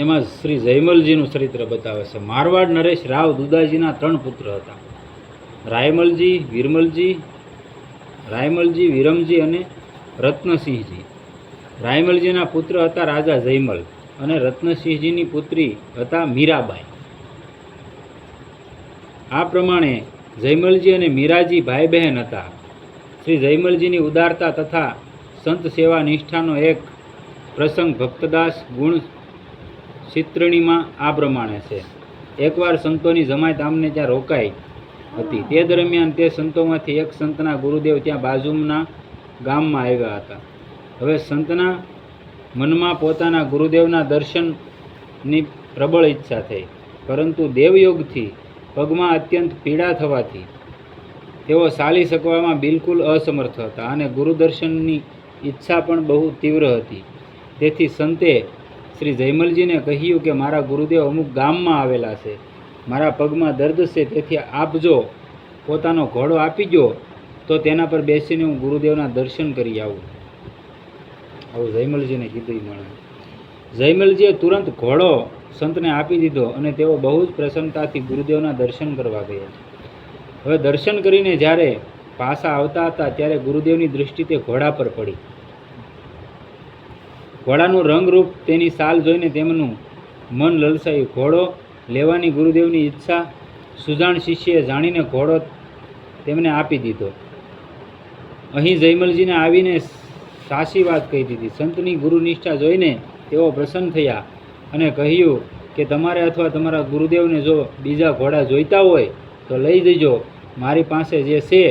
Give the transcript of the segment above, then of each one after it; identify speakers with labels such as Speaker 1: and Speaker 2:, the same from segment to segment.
Speaker 1: એમાં શ્રી જયમલજીનું ચરિત્ર બતાવે છે. મારવાડ નરેશ રાવ દુદાજીના ત્રણ પુત્ર હતા. રાયમલજી, વિરમલજી, રાયમલજી, વિરમજી અને રત્નસિંહજી. રાયમલજીના પુત્ર હતા રાજા જયમલ અને રત્નસિંહજીની પુત્રી હતા મીરાબાઈ. આ પ્રમાણે જયમલજી અને મીરાજી ભાઈ બહેન હતા. શ્રી જયમલજીની ઉદારતા તથા સંત સેવા નિષ્ઠાનો એક પ્રસંગ ભક્તદાસ ગુણ ચિત્રણીમાં આ પ્રમાણે છે. એકવાર સંતોની જમાયત આમને ત્યાં રોકાઈ હતી. તે દરમિયાન તે સંતોમાંથી એક સંતના ગુરુદેવ ત્યાં બાજુના ગામમાં આવ્યા હતા. હવે સંતના મનમાં પોતાના ગુરુદેવના દર્શનની પ્રબળ ઈચ્છા થઈ. પરંતુ દેવયોગથી પગમાં અત્યંત પીડા થવાથી તેઓ ચાલી શકવામાં બિલકુલ અસમર્થ હતા અને ગુરુદર્શનની ઈચ્છા પણ બહુ તીવ્ર હતી. તેથી સંતે શ્રી જયમલજીને કહ્યું કે મારા ગુરુદેવ અમુક ગામમાં આવેલા છે. મારા પગમાં દર્દ છે, તેથી આપ જો પોતાનો ઘોડો આપી દો, તો તેના પર બેસીને હું ગુરુદેવના દર્શન કરી આવું. આવું જયમલજીને કીધું મળે જયમલજીએ તુરંત ઘોડો સંતને આપી દીધો અને તેઓ બહુ જ પ્રસન્નતાથી ગુરુદેવના દર્શન કરવા ગયા. હવે દર્શન કરીને જ્યારે પાસા આવતા હતા, ત્યારે ગુરુદેવની દૃષ્ટિ તે ઘોડા પર પડી. ઘોડાનું રંગરૂપ તેની સાલ જોઈને તેમનું મન લલસાયું ઘોડો લેવાની ગુરુદેવની ઈચ્છા સુજાણ શિષ્યએ જાણીને ઘોડો તેમને આપી દીધો. અહીં જયમલજીને આવીને સાચી વાત કહી દીધી. સંતની ગુરુનિષ્ઠા જોઈને તેઓ પ્રસન્ન થયા અને કહ્યું કે તમારે અથવા તમારા ગુરુદેવને જો બીજા ઘોડા જોઈતા હોય તો લઈ જજો. મારી પાસે જે છે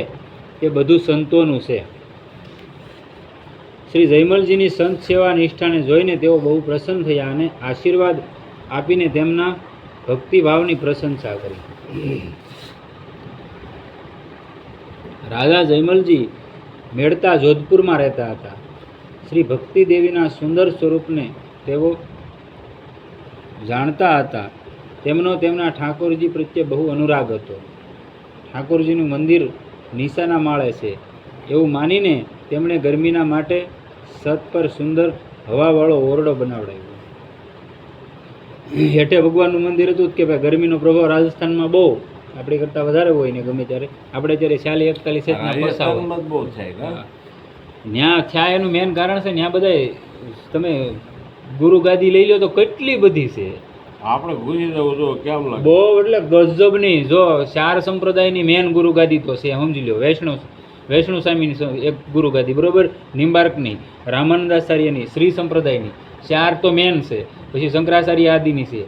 Speaker 1: તે બધું સંતોનું છે. શ્રી જયમલજીની સંત સેવા નિષ્ઠાને જોઈને તેઓ બહુ પ્રસન્ન થયા અને આશીર્વાદ આપીને તેમના ભક્તિભાવની પ્રશંસા કરી. રાજા જયમલજી મેળતા જોધપુરમાં રહેતા હતા. શ્રી ભક્તિ દેવીના સુંદર સ્વરૂપને તેઓ જાણતા હતા. તેમનો તેમના ઠાકોરજી પ્રત્યે બહુ અનુરાગ હતો. ઠાકોરજીનું મંદિર નિશાના માળે છે. એવું માનીને તેમણે ગરમીના માટે છત પર સુંદર હવાવાળો ઓરડો બનાવડાવ્યો. હેઠે ભગવાનનું મંદિર હતું કે ભાઈ ગરમીનો પ્રભાવ રાજસ્થાનમાં બહુ આપણી કરતાં વધારે હોય ને ગમે ત્યારે. આપણે જ્યારે ચાલી એકતાલીસ
Speaker 2: બહુ થાય
Speaker 1: એનું મેન કારણ છે ન્યા બધાય તમે ગુરુ ગાદી લઈ લો તો કેટલી બધી છે.
Speaker 2: આપણે ભૂલી જવું જો કેમ લાગે?
Speaker 1: બહુ એટલે ગજબની જો ચાર સંપ્રદાયની મેન ગુરુ ગાદી તો છે સમજી લો વૈષ્ણવ વૈષ્ણવ સ્વામીની એક ગુરુ ગાદી બરોબર? નિંબાર્કની, રામાનંદાચાર્યની, શ્રી સંપ્રદાયની. ચાર તો મેન છે. પછી શંકરાચાર્ય આદિની છે.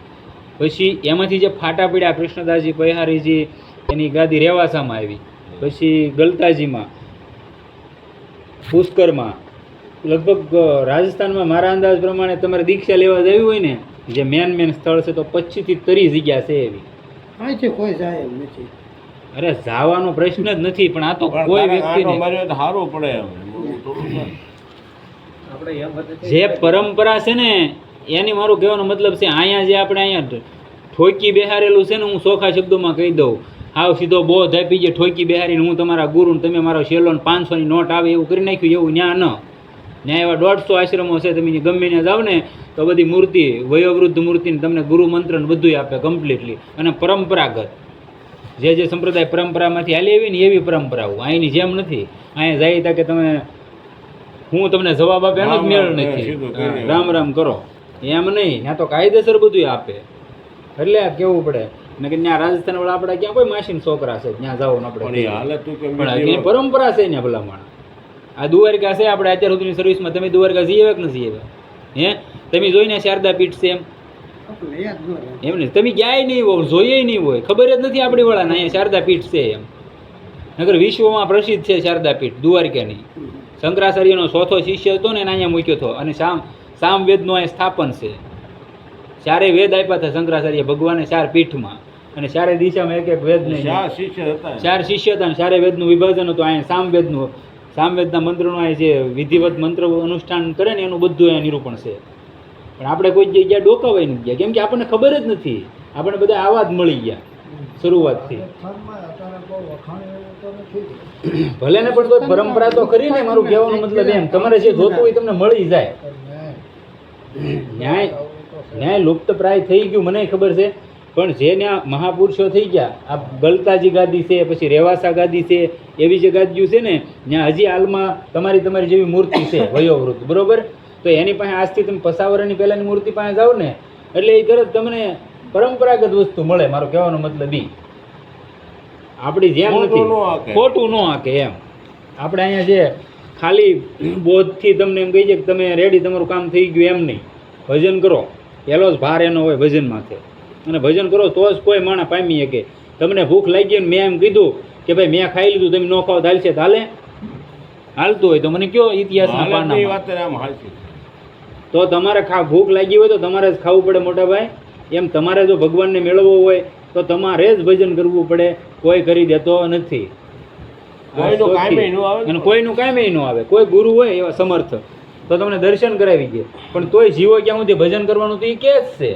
Speaker 1: પછી એમાંથી જે ફાટા પડ્યા, કૃષ્ણદાસજી, પૈહારીજી, એની ગાદી રેવાસામાં આવી. પછી ગલતાજીમાં, પુષ્કરમાં. લગભગ રાજસ્થાનમાં મારા અંદાજ પ્રમાણે તમારે દીક્ષા લેવા જવી હોય ને, જે મેન મેન સ્થળ છે, તો પચીસથી તરી જગ્યા છે એવી.
Speaker 3: અહીંથી કોઈ જાય એમ નથી.
Speaker 1: અરે જવાનો પ્રશ્ન જ નથી પણ આ તો કોઈ વ્યક્તિને
Speaker 2: સારું પડે.
Speaker 1: જે પરંપરા છે ને એની મારું કહેવાનો મતલબ છે અહીંયા જે આપણે અહીંયા ઠોકી બેહારેલું છે ને હું ચોખા શબ્દોમાં કહી દઉં. હાવ સીધો બોધ આપી જે ઠોકી બેહારીને હું તમારા ગુરુ ને તમે મારો શેલો ને પાંચસોની નોટ આવે એવું કરી નાખ્યું એવું ન્યા ન. ન્યા એવા દોઢસો આશ્રમો છે તમે ગમે ત્યાં જાઓ ને તો બધી મૂર્તિ વયોવૃદ્ધ મૂર્તિને તમને ગુરુ મંત્ર ને બધું આપે કમ્પ્લીટલી અને પરંપરાગત. જે જે સંપ્રદાય પરંપરામાંથી હાલી આવી ને એવી પરંપરાઓ. અહીંની જેમ નથી. અહીંયા જાય તા કે તમે હું તમને જવાબ આપે એનો જ મેળ નથી. રામ રામ કરો. એમ નહીં. ત્યાં તો કાયદેસર બધું આપે. એટલે આ કેવું પડે? ને કે ત્યાં રાજસ્થાન વાળા આપણે ક્યાં કોઈ માસીન છોકરા છે? ત્યાં
Speaker 2: જવું
Speaker 1: આપણે પરંપરા છે ને ભલામણ. આ દુવારકા છે આપણે અત્યાર સુધીની સર્વિસમાં તમે દુવારકા જઈએ કે નથી આવ્યા હે? તમે જોઈને શારદા પીઠ છે એમ? એમ ને? તમે ક્યાંય નહીં હોય જોઈએ નહીં હોય. ખબર જ નથી આપણી વાળાને અહીંયા શારદા પીઠ છે એમ. નગર વિશ્વમાં પ્રસિદ્ધ છે શારદા પીઠ દ્વારકાની. શંકરાચાર્યનો ચોથો શિષ્ય હતો ને એને અહીંયા મૂક્યો હતો. અને સામ સામવેદનું અહીંયા સ્થાપન છે. ચારે વેદ આપ્યા હતા શંકરાચાર્ય ભગવાને ચાર પીઠમાં. અને ચારે દિશામાં એક એક વેદ
Speaker 2: શા શિષ્ય હતા
Speaker 1: ચાર શિષ્ય હતા અને ચારે વેદનું વિભાજન હતું. અહીંયા સામવેદનું સામવેદના મંત્રનું અહીંયા જે વિધિવત મંત્ર અનુષ્ઠાન કરે ને એનું બધું અહીંયા નિરૂપણ છે. પણ આપણે કોઈ જગ્યાએ ડોકાવાય નથી ગયા. કેમ કે આપણને ખબર જ નથી. આપણને બધા આવા જ મળી ગયા શરૂઆતથી.
Speaker 3: રાજસ્થાનમાં અત્યારે બહુ વખાણ એવું તો નથી.
Speaker 1: ભલે ને પણ કોઈ પરંપરા તો ખરી ને મારું કહેવાનો મતલબ એમ. તમારે જે જોતું હોય તમને મળી જાય. ન્યાય. ન્યાય લુપ્ત પ્રાય થઈ ગયું મને ખબર છે. પણ જે ત્યાં મહાપુરુષો થઈ ગયા આ ગલતાજી ગાદી છે પછી રેવાસા ગાદી છે એવી જે ગાદીઓ છે ને ત્યાં હજી હાલમાં તમારી તમારી જેવી મૂર્તિ છે વયોવૃત્ત બરોબર? તો એની પાસે આજથી તમે પસાવરની પહેલાંની મૂર્તિ પાસે જાઓ ને એટલે એ તરત તમને પરંપરાગત વસ્તુ મળે મારો કહેવાનો મતલબ એ આપણી જેમ નથી. ખોટું ન આંકે એમ. આપણે અહીંયા જે ખાલી બોધથી તમને એમ કહી છે કે તમે રેડી તમારું કામ થઈ ગયું એમ નહીં. ભજન કરો. પહેલો જ ભાર એનો હોય ભજન માથે. અને ભજન કરો તો જ કોઈ માણસ પામી શકે. તમને ભૂખ લાગી ને મેં એમ કીધું કે ભાઈ મેં ખાઈ લીધું તમે ન ખાવ તો હાલશે તો હાલે. હાલતું હોય તો મને કયો ઇતિહાસના
Speaker 2: હાલતની
Speaker 1: પાનામાં
Speaker 2: વાત આમ હાલતી
Speaker 1: તો તમારે ખા ભૂખ લાગી હોય તો તમારે જ ખાવું પડે મોટા ભાઈ એમ તમારે જો ભગવાનને મેળવવો હોય તો તમારે જ ભજન કરવું પડે. કોઈ કરી દેતો નથી.
Speaker 2: કોઈનું કાંઈ નું આવે
Speaker 1: કાંઈ ન આવે. કોઈ ગુરુ હોય એવા સમર્થ. તો તમને દર્શન કરાવી દે. પણ તોય જીવો ક્યાં સુધી ભજન કરવાનું તો એ કે જ છે.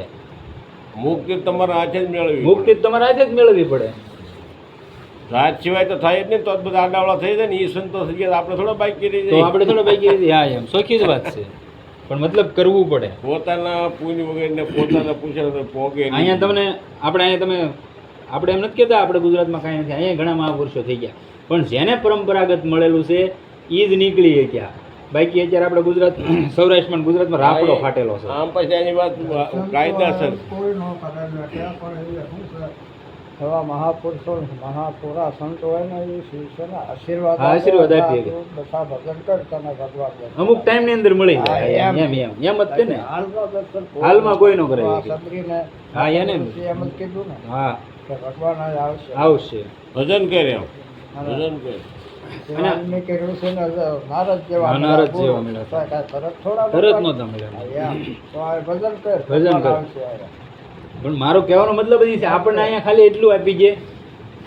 Speaker 2: મુક્તિ તમારા હાથે જ મેળવી
Speaker 1: મુક્તિ તમારે આજે જ મેળવવી પડે.
Speaker 2: રાત સિવાય તો થાય જ નહીં તો બધા આડાવડા થઈ જાય ને એ સંતોષ આપણે થોડો બાઈક કરી
Speaker 1: તો આપણે થોડો પૈકી હા એમ. સોખી જ વાત છે. પણ મતલબ કરવું પડે.
Speaker 2: પોતાના પૂંજ વગેરે પોતાના પૂછે પોગે
Speaker 1: અહીંયા તમને આપણે અહીંયા તમે આપણે એમ નથી કહેતા આપણે ગુજરાતમાં કાંઈ નથી. અહીંયા ઘણા મહાપુરુષો થઈ ગયા. પણ જેને પરંપરાગત મળેલું છે એ જ નીકળી ગયા બાકી અત્યારે આપણે ગુજરાત સૌરાષ્ટ્રમાં ગુજરાતમાં રાપડો ફાટેલો છે.
Speaker 2: આમ પછી એની વાત કાયદાસર.
Speaker 3: એવા મહાપુરુષો મહાપુરા સંતો હોય ને એ શિષ્યના આશીર્વાદ
Speaker 1: આશીર્વાદ
Speaker 3: આપે,
Speaker 1: આપીએ.
Speaker 3: બધા ભજન કરતા ભગવાન
Speaker 1: અમુક ટાઈમની અંદર મળી જાય. એમ. એમ એમ જ તે ને.
Speaker 3: હાલમાં દર્શન કોઈ
Speaker 1: હાલમાં કોઈ ન કરે
Speaker 3: આ સબરીને
Speaker 1: હા, એને એમ.
Speaker 3: એમ જ કીધું ને
Speaker 1: હા.
Speaker 3: કે ભગવાન આજ આવશે.
Speaker 1: આવશે.
Speaker 2: ભજન કરે એમ. ભજન કરે.
Speaker 3: છે ભજન કર.
Speaker 1: ભજન કર. પણ મારો કહેવાનો મતલબ એ છે, આપણને અહીંયા ખાલી એટલું આપી છે,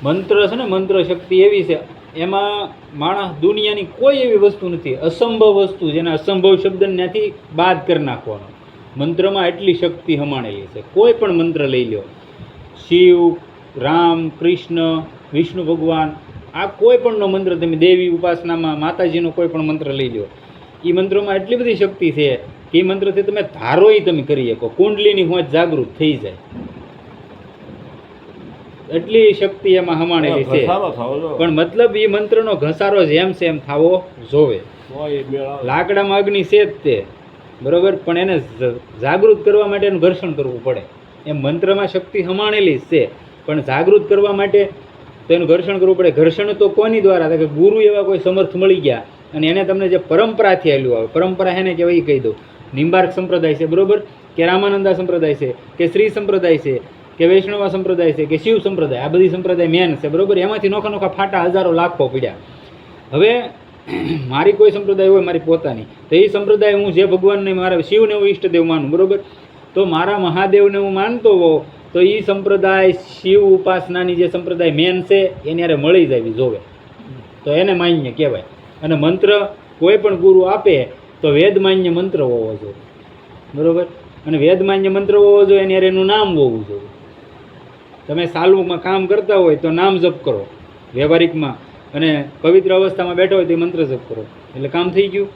Speaker 1: મંત્ર છે ને, મંત્ર શક્તિ એવી છે, એમાં માણસ દુનિયાની કોઈ એવી વસ્તુ નથી, અસંભવ વસ્તુ જેને અસંભવ શબ્દને ત્યાંથી બાદ કરી નાખવાનો. મંત્રમાં એટલી શક્તિ હમાણેલી છે, કોઈ પણ મંત્ર લઈ લો. શિવ, રામ, કૃષ્ણ, વિષ્ણુ ભગવાન, આ કોઈ પણનો મંત્ર, તમે દેવી ઉપાસનામાં માતાજીનો કોઈ પણ મંત્ર લઈ લો. એ મંત્રોમાં એટલી બધી શક્તિ છે એ મંત્રથી તમે ધારો એ તમે કરી શકો. કુંડલીની હોજ જાગૃત થઈ જાય. એટલી શક્તિ એમાં હમાણેલી છે. પણ મતલબ એ મંત્રનો ઘસારો જેમ એમ થાવો જોવે. લાકડામાં અગ્નિ છે જ તે. બરોબર? પણ એને જાગૃત કરવા માટે એનું ઘર્ષણ કરવું પડે. એમ મંત્રમાં શક્તિ હમાણેલી છે. પણ જાગૃત કરવા માટે તો એનું ઘર્ષણ કરવું પડે. ઘર્ષણ તો કોની દ્વારા? કે ગુરુ એવા કોઈ સમર્થ મળી ગયા અને એને તમને જે પરંપરાથી આવેલું આવે. પરંપરા એને કહેવાય એ કહી દઉં. નિંબાર્ક સંપ્રદાય છે, બરોબર? કે રામાનંદા સંપ્રદાય છે, કે શ્રી સંપ્રદાય છે, કે વૈષ્ણવા સંપ્રદાય છે, કે શિવ સંપ્રદાય, આ બધી સંપ્રદાય મેન છે, બરોબર? એમાંથી નોખા નોખા ફાટા હજારો લાખો પડ્યા. હવે મારી કોઈ સંપ્રદાય હોય, મારી પોતાની. તો એ સંપ્રદાય હું જે ભગવાનને, મારા શિવને, હું ઈષ્ટદેવ માનું, બરોબર? તો મારા મહાદેવને હું માનતો હોઉં, તો એ સંપ્રદાય શિવ ઉપાસનાની જે સંપ્રદાય મેન છે, એની હારે મળી જાય જોવે. તો એને માન્ય કહેવાય. અને મંત્ર કોઈ પણ ગુરુ આપે તો વેદમાન્ય મંત્ર હોવો જોઈએ. બરોબર? અને વેદમાન્ય મંત્ર હોવો જોઈએ એની હારે એનું નામ હોવું જોઈએ. તમે સાલુમાં કામ કરતા હોય તો નામ જપ કરો. વ્યવહારિકમાં અને પવિત્ર અવસ્થામાં બેઠો હોય તો મંત્ર જપ કરો. એટલે કામ થઈ ગયું.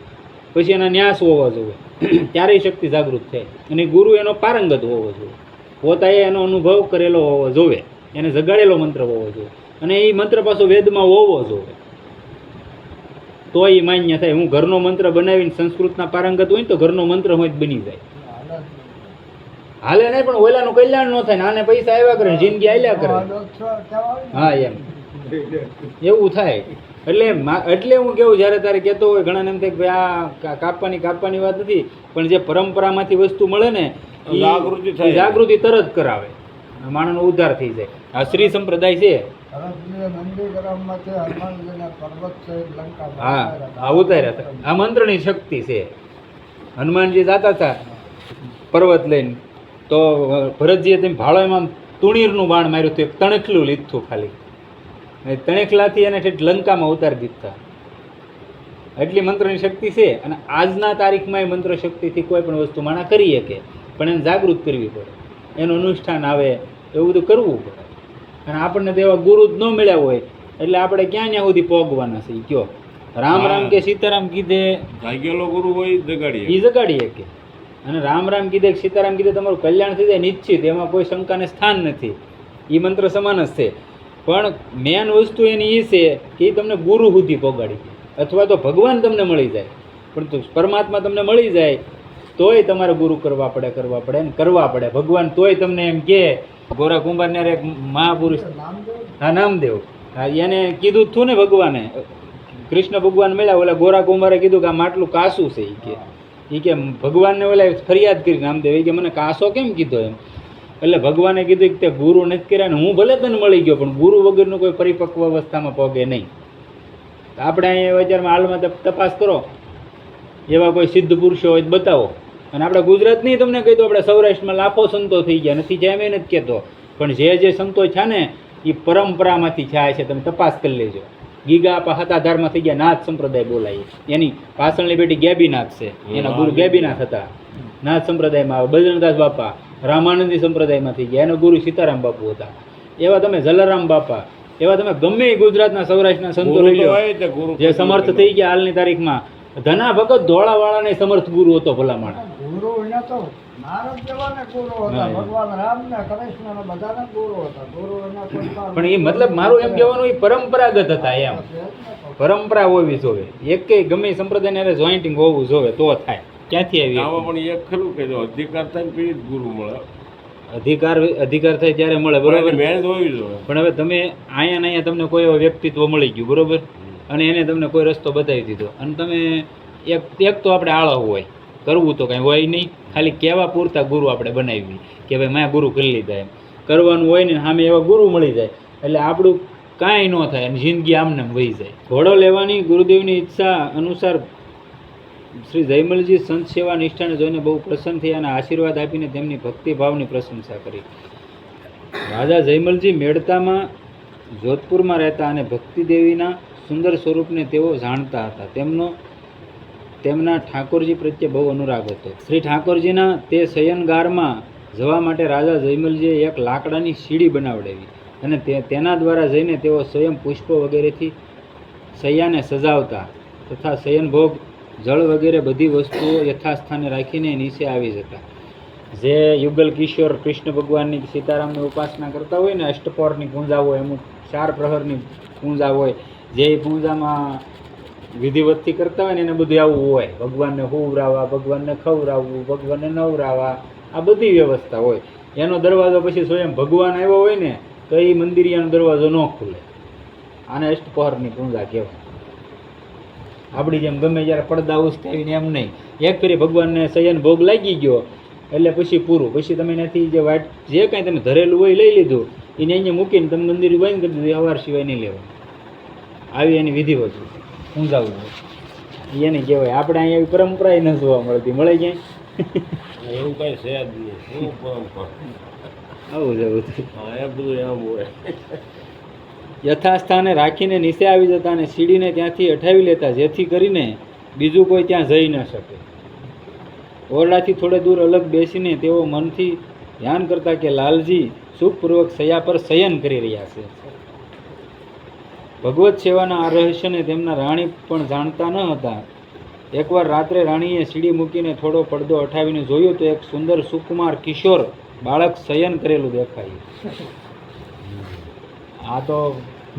Speaker 1: પછી એના ન્યાસ હોવા જોઈએ. ત્યારેય શક્તિ જાગૃત થાય. અને ગુરુ એનો પારંગત હોવો જોઈએ. પોતાએ એનો અનુભવ કરેલો હોવો જોઈએ. એને જગાડેલો મંત્ર હોવો જોઈએ. અને એ મંત્ર પાછો વેદમાં હોવો જોઈએ. તો એ માન્ય થાય. હું ઘરનો મંત્ર બનાવીને સંસ્કૃતના પારંગત હોય ને તો ઘરનો મંત્ર હોય બની જાય.
Speaker 3: હાલે નહીં.
Speaker 1: પણ ઓલાનું કલ્યાણ ન થાય ને આને પૈસા આવ્યા કરે જિંદગી આવ્યા કરે. હા એમ. એવું થાય. એટલે એટલે હું કેવું જ્યારે તારે કહેતો હોય ઘણાને એમ થાય કે આ કાપવાની કાપવાની વાત નથી પણ જે પરંપરામાંથી વસ્તુ મળે ને
Speaker 2: જાગૃતિ
Speaker 1: જાગૃતિ તરત કરાવે. માણસનો ઉદ્ધાર થઈ જાય. આ શ્રી સંપ્રદાય છે
Speaker 3: લંકામાં
Speaker 1: હા
Speaker 3: ઉતાર્યા
Speaker 1: આ ઉતાર્યા હતા. આ મંત્રની શક્તિ છે. હનુમાનજી જાતા હતા પર્વત લઈને તો ભરતજીએ તેમ ભાળો એમાં તુણીરનું બાણ માર્યું હતું એક તણખલું લીધું ખાલી. તણેખલાથી એને ઠેઠ લંકામાં ઉતારી દીધા. એટલી મંત્રની શક્તિ છે અને આજના તારીખમાં એ મંત્ર શક્તિથી કોઈ પણ વસ્તુ માણા કરી શકે પણ એને જાગૃત કરવી પડે. એનું અનુષ્ઠાન આવે એવું બધું કરવું પડે. અને આપણને તો એવા ગુરુ જ ન મળ્યા હોય. એટલે આપણે ક્યાં ત્યાં સુધી પોગવાના છે કયો? રામ રામ કે સીતારામ કીધે?
Speaker 2: જાગેલો ગુરુ હોય એ જગાડીએ
Speaker 1: એ જગાડીએ કે અને રામ રામ કીધે કે સીતારામ કીધે તમારું કલ્યાણ થઈ જાય નિશ્ચિત એમાં કોઈ શંકાને સ્થાન નથી. એ મંત્ર સમાન જ છે. પણ મેન વસ્તુ એની એ છે કે એ તમને ગુરુ સુધી પોગાડી અથવા તો ભગવાન તમને મળી જાય. પણ પરમાત્મા તમને મળી જાય તોય તમારે ગુરુ કરવા પડે કરવા પડે ને કરવા પડે. ભગવાન તોય તમને એમ કે ગોરા કુંભારને એક મહાપુરુષ હા, નામદેવ. હા, એને કીધું જ ને ભગવાને. કૃષ્ણ ભગવાન મળ્યા, ઓલા ગોરા કુંભારે કીધું કે આ માટલું કાસું છે એ કે. એ કે ભગવાનને ઓલા ફરિયાદ કરી નામદેવ. એ કે મને કાસો કેમ કીધો એમ? એટલે ભગવાને કીધું કે તે ગુરુ નથી કર્યા ને હું ભલે તને મળી ગયો, પણ ગુરુ વગરનું કોઈ પરિપક્વ અવસ્થામાં પગે નહીં. આપણે અહીંયા બજારમાં હાલમાં તપ- તપાસ કરો. એવા કોઈ સિદ્ધ પુરુષો હોય બતાવો. અને આપણે ગુજરાતની તમને કહી દો આપણે સૌરાષ્ટ્રમાં લાખો સંતો થઈ ગયા. નથી જેમ એ નથી કહેતો પણ જે જે સંતો છે ને એ પરંપરામાંથી છાય છે તમે તપાસ કરી લેજો. ગીગા હતાધારમાં થઈ ગયા નાથ સંપ્રદાય બોલાય એની પાછળની બેટી ગેબીનાથ છે. એના ગુરુ ગેબીનાથ હતા. નાથ સંપ્રદાયમાં આવે. બજરંગદાસ બાપા રામાનંદી સંપ્રદાયમાં થઈ ગયા. એના ગુરુ સીતારામ બાપુ હતા. એવા તમે જલારામ બાપા એવા તમે ગમે ગુજરાતના સૌરાષ્ટ્રના સંતો લઈ લો જે સમર્થ થઈ ગયા હાલની તારીખમાં. ધના ભગત ધોળાવાળાને સમર્થ ગુરુ હતો ભલામણ.
Speaker 3: ગુરુ એના તો નારદ જેવાને ગુરુ હતા ભગવાન રામ ને કૃષ્ણ ને બધાને ગુરુ હતા. ગુરુ એના પણ-
Speaker 1: પણ એ મતલબ મારું એમ કહેવાનું એ પરંપરાગત હતા એમ. પરંપરા હોવી જોવે. એક ગમે સંપ્રદાય સંપ્રદાયને જોઈન્ટિંગ હોવું જોવે તો થાય. ક્યાંથી આવી
Speaker 2: આમાં પણ એક ખરું કે જો અધિકાર થાય પીડિત ગુરુ મળે.
Speaker 1: અધિકાર અધિકાર થાય ત્યારે મળે
Speaker 2: બરાબર?
Speaker 1: બરોબર
Speaker 2: મહેનત હોવી જોઈએ
Speaker 1: પણ હવે તમે અહીંયા ને અહીંયા તમને કોઈ એવો વ્યક્તિત્વ મળી ગયું બરોબર? અને એને તમને કોઈ રસ્તો બતાવી દીધો. અને તમે એક એક તો આપણે આળો હોય. કરવું તો કાંઈ હોય નહીં. ખાલી કહેવા પૂરતા ગુરુ આપણે બનાવી કે ભાઈ મેં ગુરુ કરી લીધા એમ. કરવાનું હોય ને સામે એવા ગુરુ મળી જાય. એટલે આપણું કાંઈ ન થાય અને જિંદગી આમને વહી જાય. ઘોડો લેવાની ગુરુદેવની ઈચ્છા અનુસાર શ્રી જયમલજી સંત સેવા નિષ્ઠાને જોઈને બહુ પ્રસન્ન થયા અને આશીર્વાદ આપીને તેમની ભક્તિભાવની પ્રશંસા કરી. રાજા જયમલજી મેળતામાં જોધપુરમાં રહેતા અને ભક્તિદેવીના સુંદર સ્વરૂપને તેઓ જાણતા હતા. તેમનો તેમના ઠાકોરજી પ્રત્યે બહુ અનુરાગ હતો. શ્રી ઠાકોરજીના તે શયનગારમાં જવા માટે રાજા જયમલજીએ એક લાકડાની સીડી બનાવડાવી અને તે, તેના દ્વારા જઈને તેઓ સ્વયં પુષ્પો વગેરેથી શૈયાને સજાવતા તથા શયનભોગ, જળ વગેરે બધી વસ્તુઓ યથાસ્થાને રાખીને નીચે આવી જતા. જે યુગલ કિશોર કૃષ્ણ ભગવાનની સીતારામની ઉપાસના કરતા હોય ને અષ્ટપોરની પૂંજા હોય અમુક ચાર પ્રહરની પૂંજા હોય, જે પૂંજામાં વિધિવતથી કરતા હોય ને એને બધું આવું હોય. ભગવાનને હોવરાવા, ભગવાનને ખવડાવવું ભગવાનને નવરાવા, આ બધી વ્યવસ્થા હોય. એનો દરવાજો પછી સ્વયં ભગવાન આવ્યો હોય ને, તો એ મંદિરિયાનો દરવાજો ન ખુલે. આને અષ્ટપહરની પૂજા કહેવાય. આપણી જેમ ગમે જ્યારે પડદા ઉસકાવીને એમ નહીં. એક ફેરી ભગવાનને સયન ભોગ લાગી ગયો, એટલે પછી પૂરું. પછી તમે એનાથી જે વાટ, જે કાંઈ તમે ધરેલું હોય લઈ લીધું. એને અહીંયા મૂકીને તમે મંદિર બંધ કરી દીધું અવાર સિવાય નહીં લેવાનું. આવી એની વિધિવત. ઊંઝાવું હોય એને કહેવાય આપણે અહીંયા એવી પરંપરા ન જોવા મળતી. મળે ક્યાંય?
Speaker 2: એવું કઈ છે જ નહીં. શું પરંપરા?
Speaker 1: આવું જ આવું
Speaker 2: હા એ બધું એમ હોય.
Speaker 1: યથાસ્થાને રાખીને નીચે આવી જતા અને સીડીને ત્યાંથી અઠાવી લેતા જેથી કરીને બીજું કોઈ ત્યાં જઈ ન શકે. ઓરડાથી થોડે દૂર અલગ બેસીને તેઓ મનથી ધ્યાન કરતા કે લાલજી સુખપૂર્વક સયા પર શયન કરી રહ્યા છે. ભગવત સેવાના આ રહસ્યને તેમના રાણી પણ જાણતા ન હતા. એકવાર રાત્રે રાણીએ સીડી મૂકીને થોડો પડદો અઠાવીને જોયું તો એક સુંદર સુકુમાર કિશોર બાળક શયન કરેલું દેખાયું. આ તો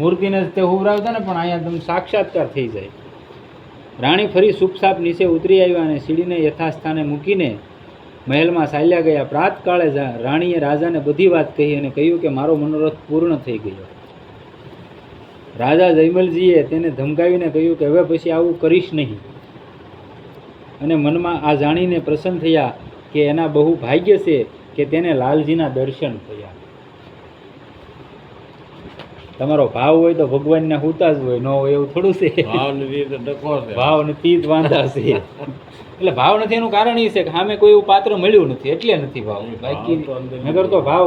Speaker 1: મૂર્તિને જ તે ઉભરાવતા ને પણ અહીંયા તમે સાક્ષાત્કાર થઈ જાય. રાણી ફરી સુપસાપ નીચે ઉતરી આવ્યા અને સીડીને યથાસ્થાને મૂકીને મહેલમાં ચાલ્યા ગયા. પ્રાતકાળે રાણીએ રાજાને બધી વાત કહી અને કહ્યું કે મારો મનોરથ પૂર્ણ થઈ ગયો. રાજા જયમલજીએ તેને ધમકાવીને કહ્યું કે હવે પછી આવું કરીશ નહીં. અને મનમાં આ જાણીને પ્રસન્ન થયા કે એના બહુ ભાગ્ય છે કે તેને લાલજીના દર્શન થયા. તમારો ભાવ હોય તો ભગવાનને હુતા જ હોય ન હોય એવું થોડું છે.
Speaker 2: ભાવ નથી તો ડખો છે.
Speaker 1: ભાવ નથી જ વાંધા છે. એટલે ભાવ નથી એનું કારણ એ છે કે સામે કોઈ એવું પાત્ર મળ્યું નથી એટલે નથી ભાવ. બાકી નગર તો ભાવ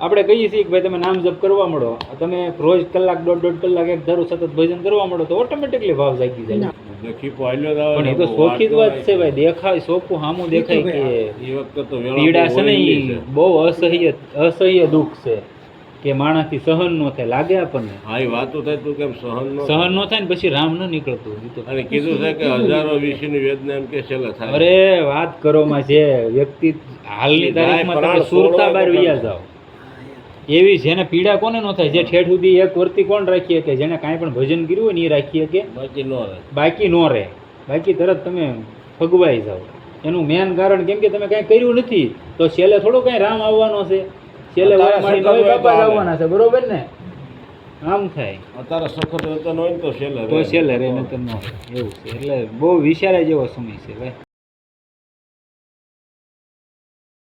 Speaker 1: આપણે કહીએ છીએ કે ભાઈ તમે નામ જપ કરવા મળો તમે રોજ કલાક દોઢ દોઢ કલાક એક ધારું સતત ભજન કરવા મળો તો ઓટોમેટિકલી ભાવ જાગી જાય. પણ એ તો શોખી જ વાત છે ભાઈ દેખાય શોખું સામું દેખાય કે
Speaker 2: એ વખતે તો
Speaker 1: પીડા છે. ને બહુ અસહ્ય અસહ્ય દુઃખ છે કે માણસથી સહન નો થાય લાગે આપણને.
Speaker 2: હા એ વાતો થાય તું કેમ સહન નો
Speaker 1: સહન નો થાય ને પછી રામ ન નીકળતું
Speaker 2: અને કીધું છે કે હજારો વિષયની વેદના એમ કે છેલ્લે થાય.
Speaker 1: અરે વાત કરો માં છે વ્યક્તિ હાલની તારીખમાં તમે સુરતા બાર વિયા જાઓ. એવી જેને પીડા કોને ન થાય જે ઠેઠ સુધી એક વર્તી કોણ રાખીએ કે જેને કાંઈ પણ ભજન કર્યું હોય ને એ રાખી શકે.
Speaker 2: બાકી ન રહે.
Speaker 1: બાકી ન રહે. બાકી તરત તમે ફગવાઈ જાઓ. એનું મેન કારણ કેમ કે તમે કાંઈ કર્યું નથી તો છેલ્લે થોડો કાંઈ રામ આવવાનો છે. છેલ્લે. આવવાના છે બરોબર ને? આમ થાય.
Speaker 2: અત્યારે સખત વેતન હોય ને તો છેલ્લે
Speaker 1: તો છેલ્લે રહે નહીતર ન એવું છે. એટલે બહુ વિચારે જેવો સમય છે ભાઈ.